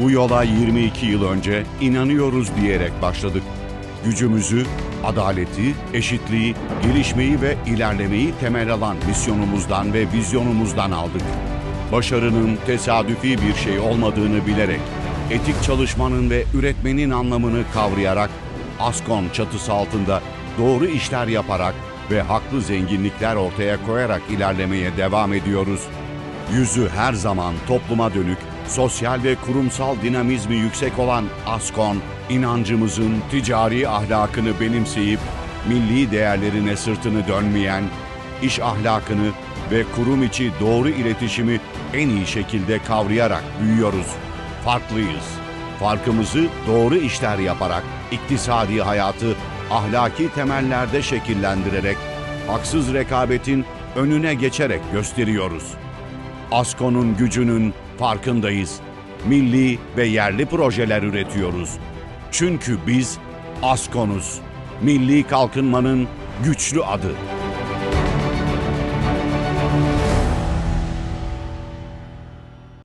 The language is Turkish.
Bu yola 22 yıl önce inanıyoruz diyerek başladık. Gücümüzü, adaleti, eşitliği, gelişmeyi ve ilerlemeyi temel alan misyonumuzdan ve vizyonumuzdan aldık. Başarının tesadüfi bir şey olmadığını bilerek, etik çalışmanın ve üretmenin anlamını kavrayarak, Askon çatısı altında doğru işler yaparak ve haklı zenginlikler ortaya koyarak ilerlemeye devam ediyoruz. Yüzü her zaman topluma dönük, sosyal ve kurumsal dinamizmi yüksek olan Askon, inancımızın ticari ahlakını benimseyip milli değerlerine sırtını dönmeyen, iş ahlakını ve kurum içi doğru iletişimi en iyi şekilde kavrayarak büyüyoruz. Farklıyız. Farkımızı doğru işler yaparak iktisadi hayatı ahlaki temellerde şekillendirerek haksız rekabetin önüne geçerek gösteriyoruz. Asko'nun gücünün farkındayız. Milli ve yerli projeler üretiyoruz. Çünkü biz Askon'uz. Milli kalkınmanın güçlü adı.